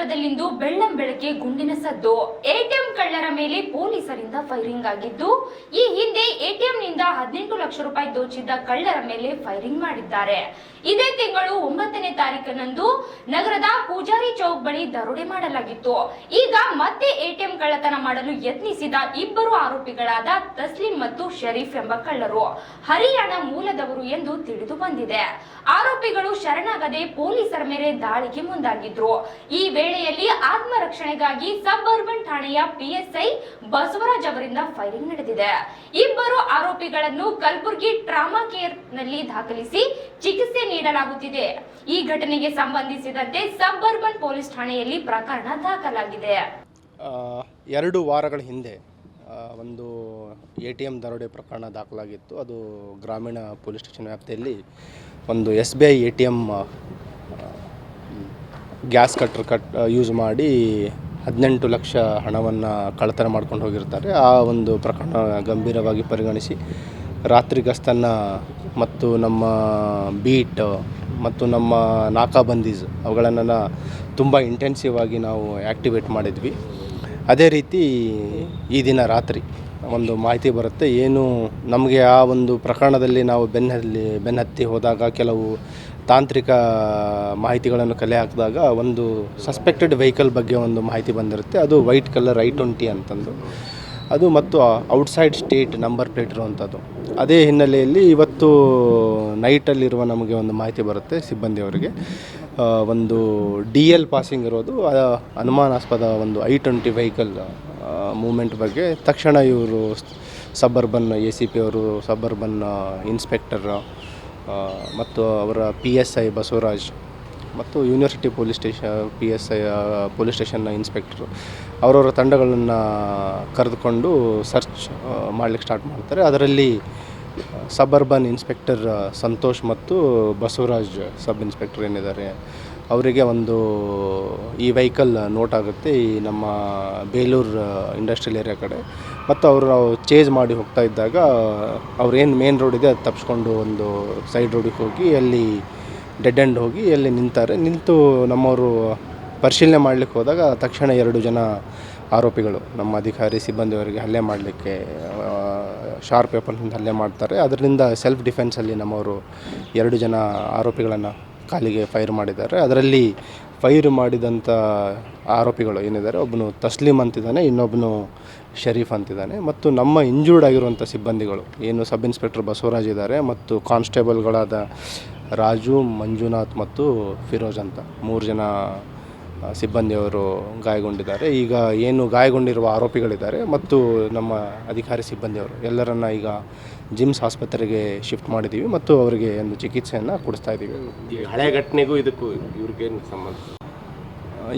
ನಗರದಲ್ಲಿಂದು ಬೆಳ್ಳಂ ಬೆಳಗ್ಗೆ ಗುಂಡಿನ ಸದ್ದು. ಎಟಿಎಂ ಕಳ್ಳರ ಮೇಲೆ ಪೊಲೀಸರಿಂದ ಫೈರಿಂಗ್ ಆಗಿದ್ದು, ಈ ಹಿಂದೆ ಎಟಿಎಂನಿಂದ ಹದಿನೆಂಟು ಲಕ್ಷ ರೂಪಾಯಿ ದೋಚಿದ್ದ ಕಳ್ಳರ ಮೇಲೆ ಫೈರಿಂಗ್ ಮಾಡಿದ್ದಾರೆ. ಇದೇ ತಿಂಗಳು ಒಂಬತ್ತನೇ ತಾರೀಕಿನಂದು ನಗರದ ಪೂಜಾರಿ ಚೌಕ್ ಬಳಿ ದರೋಡೆ ಮಾಡಲಾಗಿತ್ತು. ಈಗ ಮತ್ತೆ ಎಟಿಎಂ ಕಳ್ಳತನ ಮಾಡಲು ಯತ್ನಿಸಿದ ಇಬ್ಬರು ಆರೋಪಿಗಳಾದ ತಸ್ಲಿಂ ಮತ್ತು ಶರೀಫ್ ಎಂಬ ಕಳ್ಳರು ಹರಿಯಾಣ ಮೂಲದವರು ಎಂದು ತಿಳಿದು ಬಂದಿದೆ. ಆರೋಪಿಗಳು ಶರಣಾಗದೆ ಪೊಲೀಸರ ಮೇಲೆ ದಾಳಿಗೆ ಮುಂದಾಗಿದ್ರು. ಈ ವೇಳೆಯಲ್ಲಿ ಆತ್ಮರಕ್ಷಣೆಗಾಗಿ ಸಬ್ ಅರ್ಬನ್ ಠಾಣೆಯ ಪಿಎಸ್ಐ ಬಸವರಾಜ್ ಅವರಿಂದ ಫೈರಿಂಗ್ ನಡೆದಿದೆ. ಇಬ್ಬರು ಆರೋಪಿಗಳನ್ನು ಕಲಬುರಗಿ ಟ್ರಾಮಾ ಕೇರ್ನಲ್ಲಿ ದಾಖಲಿಸಿ ಚಿಕಿತ್ಸೆ ನೀಡಲಾಗುತ್ತಿದೆ. ಈ ಘಟನೆಗೆ ಸಂಬಂಧಿಸಿದಂತೆ ಸಬ್ ಅರ್ಬನ್ ಪೊಲೀಸ್ ಠಾಣೆಯಲ್ಲಿ ಪ್ರಕರಣ ದಾಖಲಾಗಿದೆ. ಎರಡು ವಾರಗಳ ಹಿಂದೆ ಒಂದು ಎ ಟಿ ಎಂ ದರೋಡೆ ಪ್ರಕರಣ ದಾಖಲಾಗಿತ್ತು. ಅದು ಗ್ರಾಮೀಣ ಪೊಲೀಸ್ ಸ್ಟೇಷನ್ ವ್ಯಾಪ್ತಿಯಲ್ಲಿ ಒಂದು S B I A T M gas cutter cut use ಮಾಡಿ ಹದಿನೆಂಟು ಲಕ್ಷ ಹಣವನ್ನು ಕಳ್ಳತನ ಮಾಡ್ಕೊಂಡು ಹೋಗಿರ್ತಾರೆ. ಆ ಒಂದು ಪ್ರಕರಣ ಗಂಭೀರವಾಗಿ ಪರಿಗಣಿಸಿ ರಾತ್ರಿ ಗಸ್ತನ್ನು ಮತ್ತು ನಮ್ಮ ಬೀಟ್ ಮತ್ತು ನಮ್ಮ ನಾಕಾಬಂದೀಸ್ ಅವುಗಳನ್ನೆಲ್ಲ ತುಂಬ ಇಂಟೆನ್ಸಿವ್ ಆಗಿ ನಾವು ಆ್ಯಕ್ಟಿವೇಟ್ ಮಾಡಿದ್ವಿ. ಅದೇ ರೀತಿ ಈ ದಿನ ರಾತ್ರಿ ಒಂದು ಮಾಹಿತಿ ಬರುತ್ತೆ, ಏನು ನಮಗೆ ಆ ಒಂದು ಪ್ರಕರಣದಲ್ಲಿ ನಾವು ಬೆನ್ನಲ್ಲಿ ಬೆನ್ನತ್ತಿ ಹೋದಾಗ ಕೆಲವು ತಾಂತ್ರಿಕ ಮಾಹಿತಿಗಳನ್ನು ಕಲೆ ಹಾಕಿದಾಗ ಒಂದು ಸಸ್ಪೆಕ್ಟೆಡ್ ವೆಹಿಕಲ್ ಬಗ್ಗೆ ಒಂದು ಮಾಹಿತಿ ಬಂದಿರುತ್ತೆ. ಅದು ವೈಟ್ ಕಲರ್ ಐ ಟ್ವೆಂಟಿ ಅಂತಂದು. ಅದು ಮತ್ತು ಔಟ್ಸೈಡ್ ಸ್ಟೇಟ್ ನಂಬರ್ ಪ್ಲೇಟ್ ಇರುವಂಥದ್ದು. ಅದೇ ಹಿನ್ನೆಲೆಯಲ್ಲಿ ಇವತ್ತು ನೈಟಲ್ಲಿರುವ ನಮಗೆ ಒಂದು ಮಾಹಿತಿ ಬರುತ್ತೆ ಸಿಬ್ಬಂದಿಯವರಿಗೆ ಒಂದು ಡಿ ಎಲ್ ಪಾಸಿಂಗ್ ಇರೋದು ಅನುಮಾನಾಸ್ಪದ ಒಂದು ಐ ಟ್ವೆಂಟಿ ವೆಹಿಕಲ್ ಮೂಮೆಂಟ್ ಬಗ್ಗೆ. ತಕ್ಷಣ ಇವರು ಸಬರ್ಬನ್ ಎ ಸಿ ಪಿ ಅವರು ಸಬರ್ಬನ್ ಇನ್ಸ್ಪೆಕ್ಟರ್ ಮತ್ತು ಅವರ ಪಿ ಎಸ್ ಐ ಬಸವರಾಜ್ ಮತ್ತು university police station P S I police ಸ್ಟೇಷನ್ನ inspector ಅವರವರ ತಂಡಗಳನ್ನು ಕರೆದುಕೊಂಡು ಸರ್ಚ್ ಮಾಡಲಿಕ್ಕೆ ಸ್ಟಾರ್ಟ್ ಮಾಡ್ತಾರೆ. ಅದರಲ್ಲಿ ಸಬರ್ಬನ್ ಇನ್ಸ್ಪೆಕ್ಟರ್ ಸಂತೋಷ್ ಮತ್ತು ಬಸವರಾಜ್ ಸಬ್ ಇನ್ಸ್ಪೆಕ್ಟರ್ ಏನಿದ್ದಾರೆ ಅವರಿಗೆ ಒಂದು ಈ ವೆಹಿಕಲ್ ನೋಟ್ ಆಗುತ್ತೆ ಈ ನಮ್ಮ ಬೇಲೂರು ಇಂಡಸ್ಟ್ರಿಯಲ್ ಏರಿಯಾ ಕಡೆ. ಮತ್ತು ಅವರು ಚೇಂಜ್ ಮಾಡಿ ಹೋಗ್ತಾ ಇದ್ದಾಗ ಅವ್ರೇನು ಮೇನ್ ರೋಡ್ ಇದೆ ಅದು ತಪ್ಪಿಸ್ಕೊಂಡು ಒಂದು ಸೈಡ್ ರೋಡಿಗೆ ಹೋಗಿ ಅಲ್ಲಿ ಡೆಡ್ ಎಂಡ್ ಹೋಗಿ ಅಲ್ಲಿ ನಿಂತಾರೆ. ನಿಂತು ನಮ್ಮವರು ಪರಿಶೀಲನೆ ಮಾಡಲಿಕ್ಕೆ ಹೋದಾಗ ತಕ್ಷಣ ಎರಡು ಜನ ಆರೋಪಿಗಳು ನಮ್ಮ ಅಧಿಕಾರಿ ಸಿಬ್ಬಂದಿಯವರಿಗೆ ಹಲ್ಲೆ ಮಾಡಲಿಕ್ಕೆ ಶಾರ್ಪ್ ವೆಪನ್ನಿಂದ ಹಲ್ಲೆ ಮಾಡ್ತಾರೆ. ಅದರಿಂದ ಸೆಲ್ಫ್ ಡಿಫೆನ್ಸಲ್ಲಿ ನಮ್ಮವರು ಎರಡು ಜನ ಆರೋಪಿಗಳನ್ನು ಕಾಲಿಗೆ ಫೈರ್ ಮಾಡಿದ್ದಾರೆ. ಅದರಲ್ಲಿ ಫೈರ್ ಮಾಡಿದಂಥ ಆರೋಪಿಗಳು ಏನಿದ್ದಾರೆ, ಒಬ್ಬನು ತಸ್ಲೀಮ್ ಅಂತಿದ್ದಾನೆ, ಇನ್ನೊಬ್ಬನು ಶರೀಫ್ ಅಂತಿದ್ದಾನೆ. ಮತ್ತು ನಮ್ಮ ಇಂಜೂರ್ಡ್ ಆಗಿರುವಂಥ ಸಿಬ್ಬಂದಿಗಳು, ಏನು ಸಬ್ ಇನ್ಸ್ಪೆಕ್ಟರ್ ಬಸವರಾಜ್ ಇದ್ದಾರೆ ಮತ್ತು ಕಾನ್ಸ್ಟೇಬಲ್ಗಳಾದ ರಾಜು, ಮಂಜುನಾಥ್ ಮತ್ತು ಫಿರೋಜ್ ಅಂತ ಮೂರು ಜನ ಸಿಬ್ಬಂದಿಯವರು ಗಾಯಗೊಂಡಿದ್ದಾರೆ. ಈಗ ಏನು ಗಾಯಗೊಂಡಿರುವ ಆರೋಪಿಗಳಿದ್ದಾರೆ ಮತ್ತು ನಮ್ಮ ಅಧಿಕಾರಿ ಸಿಬ್ಬಂದಿಯವರು. ಎಲ್ಲರನ್ನ ಈಗ ಜಿಮ್ಸ್ ಆಸ್ಪತ್ರೆಗೆ ಶಿಫ್ಟ್ ಮಾಡಿದ್ದೀವಿ ಮತ್ತು ಅವರಿಗೆ ಒಂದು ಚಿಕಿತ್ಸೆಯನ್ನು ಕೊಡಿಸ್ತಾ ಇದ್ದೀವಿ ಈ ಹಳೆ ಘಟನೆಗೂ ಇದಕ್ಕೂ ಇವ್ರಿಗೇನು ಸಂಬಂಧ?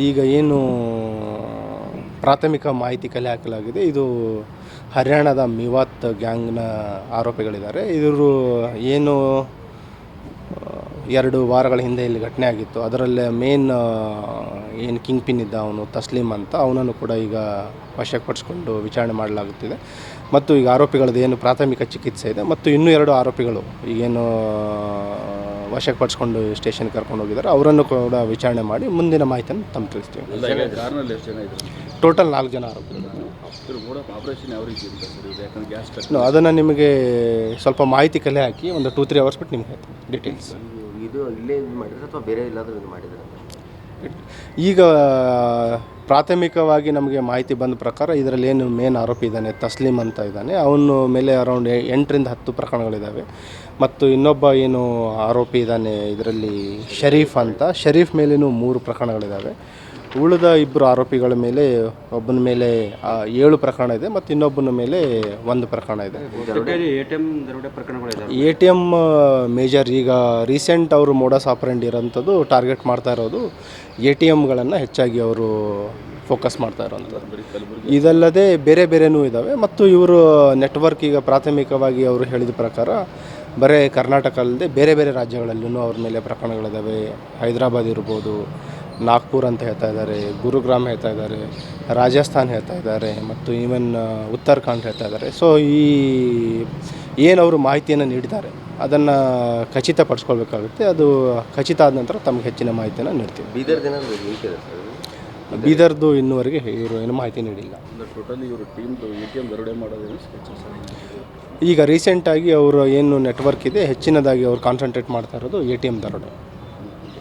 ಈಗ ಏನು ಪ್ರಾಥಮಿಕ ಮಾಹಿತಿ ಕಲೆ ಹಾಕಲಾಗಿದೆ. ಇದು ಹರಿಯಾಣದ ಮಿವಾತ್ ಗ್ಯಾಂಗ್ನ ಆರೋಪಿಗಳಿದ್ದಾರೆ. ಇವರು ಏನು ಎರಡು ವಾರಗಳ ಹಿಂದೆ ಇಲ್ಲಿ ಘಟನೆ ಆಗಿತ್ತು. ಅದರಲ್ಲೇ ಮೇನ್ ಏನು ಕಿಂಗ್ ಪಿನ್ ಇದ್ದ ಅವನು ತಸ್ಲೀಮ್ ಅಂತ ಅವನನ್ನು ಕೂಡ ಈಗ ವಶಪಡಿಸ್ಕೊಂಡು ವಿಚಾರಣೆ ಮಾಡಲಾಗುತ್ತಿದೆ. ಮತ್ತು ಈಗ ಆರೋಪಿಗಳದ್ದು ಏನು ಪ್ರಾಥಮಿಕ ಚಿಕಿತ್ಸೆ ಇದೆ ಮತ್ತು ಇನ್ನೂ ಎರಡು ಆರೋಪಿಗಳು ಈಗೇನು ವಶಪಡಿಸ್ಕೊಂಡು ಸ್ಟೇಷನ್ ಕರ್ಕೊಂಡು ಹೋಗಿದ್ದಾರೆ. ಅವರನ್ನು ಕೂಡ ವಿಚಾರಣೆ ಮಾಡಿ ಮುಂದಿನ ಮಾಹಿತಿಯನ್ನು ತಮ್ಮ ತಿಳಿಸ್ತೀವಿ. ಟೋಟಲ್ ನಾಲ್ಕು ಜನ ಆರೋಪಿಗಳು. ಅದನ್ನು ನಿಮಗೆ ಸ್ವಲ್ಪ ಮಾಹಿತಿ ಕಲೆ ಹಾಕಿ ಒಂದು ಟೂ ತ್ರೀ ಅವರ್ಸ್ ಬಿಟ್ಟು ನಿಮ್ಗೆ ಹೇಳ್ತೀನಿ ಡೀಟೇಲ್ಸ್ ಇದು ಇಲ್ಲೇ ಇದು ಮಾಡಿದ್ರೆ ಅಥವಾ ಬೇರೆ ಎಲ್ಲಾದರೂ ಇದು ಮಾಡಿದ್ರೆ ಈಗ ಪ್ರಾಥಮಿಕವಾಗಿ ನಮಗೆ ಮಾಹಿತಿ ಬಂದ ಪ್ರಕಾರ ಇದರಲ್ಲಿ ಏನು ಮೇನ್ ಆರೋಪಿ ಇದ್ದಾನೆ, ತಸ್ಲೀಮ್ ಅಂತ ಇದ್ದಾನೆ. ಅವನ ಮೇಲೆ ಅರೌಂಡ್ ಎಂಟರಿಂದ ಹತ್ತು ಪ್ರಕರಣಗಳಿದ್ದಾವೆ. ಮತ್ತು ಇನ್ನೊಬ್ಬ ಏನು ಆರೋಪಿ ಇದ್ದಾನೆ, ಇದರಲ್ಲಿ ಶರೀಫ್ ಅಂತ. ಶರೀಫ್ ಮೇಲೇನೂ ಮೂರು ಪ್ರಕರಣಗಳಿದ್ದಾವೆ. ಉಳಿದ ಇಬ್ಬರು ಆರೋಪಿಗಳ ಮೇಲೆ ಒಬ್ಬನ ಮೇಲೆ ಆ, ಏಳು ಪ್ರಕರಣ ಇದೆ ಮತ್ತು ಇನ್ನೊಬ್ಬನ ಮೇಲೆ ಒಂದು ಪ್ರಕರಣ ಇದೆ. ಎ ಟಿ ಎಂ ದರೋಡೆ ಪ್ರಕರಣಗಳಿದಾವೆ. ಎ ಟಿ ಎಂ ಮೇಜರ್ ಈಗ ರೀಸೆಂಟ್ ಅವರು ಮೋಡಸ್ ಆಪರೆಂಡ್ ಇರೋಂಥದ್ದು ಟಾರ್ಗೆಟ್ ಮಾಡ್ತಾ ಇರೋದು ಎ ಟಿ ಎಮ್ಗಳನ್ನು ಹೆಚ್ಚಾಗಿ ಅವರು ಫೋಕಸ್ ಮಾಡ್ತಾ ಇರೋಂಥದ್ದು ಇದಲ್ಲದೆ ಬೇರೆ ಬೇರೆನೂ ಇದ್ದಾವೆ ಮತ್ತು ಇವರು ನೆಟ್ವರ್ಕ್ ಈಗ ಪ್ರಾಥಮಿಕವಾಗಿ ಅವರು ಹೇಳಿದ ಪ್ರಕಾರ ಬರೀ ಕರ್ನಾಟಕ ಅಲ್ಲದೆ ಬೇರೆ ಬೇರೆ ರಾಜ್ಯಗಳಲ್ಲೂ ಅವ್ರ ಮೇಲೆ ಪ್ರಕರಣಗಳಿದ್ದಾವೆ ಹೈದರಾಬಾದ್ ಇರ್ಬೋದು ನಾಗ್ಪುರ್ ಅಂತ ಹೇಳ್ತಾ ಇದ್ದಾರೆ ಗುರುಗ್ರಾಮ್ ಹೇಳ್ತಾ ಇದ್ದಾರೆ ರಾಜಸ್ಥಾನ್ ಹೇಳ್ತಾ ಇದ್ದಾರೆ ಮತ್ತು ಈವನ್ ಉತ್ತರಾಖಂಡ್ ಹೇಳ್ತಾ ಇದ್ದಾರೆ. ಸೊ ಈ ಏನು ಅವರು ಮಾಹಿತಿಯನ್ನು ನೀಡಿದ್ದಾರೆ ಅದನ್ನು ಖಚಿತಪಡಿಸ್ಕೊಳ್ಬೇಕಾಗುತ್ತೆ. ಅದು ಖಚಿತ ಆದ ನಂತರ ತಮಗೆ ಹೆಚ್ಚಿನ ಮಾಹಿತಿಯನ್ನು ನೀಡ್ತೀವಿ. ಬೀದರ್ ದಿನ? ಬೀದರ್ದು ಇನ್ನುವರೆಗೆ ಇವರು ಏನು ಮಾಹಿತಿ ನೀಡಿಲ್ಲ. ಟೋಟಲಿ ಇವರು ಟೀಮ್ದು ಎ ಟಿ ಎಂ ದರೋಡೆ ಮಾಡೋದೇನು ಸ್ಕೆಚ್ ಸರ್ ಈಗ? ರೀಸೆಂಟಾಗಿ ಅವರು ಏನು ನೆಟ್ವರ್ಕ್ ಇದೆ ಹೆಚ್ಚಿನದಾಗಿ ಅವರು ಕಾನ್ಸಂಟ್ರೇಟ್ ಮಾಡ್ತಾ ಇರೋದು ಎ ಟಿ ಎಂ ದರೋಡೆ.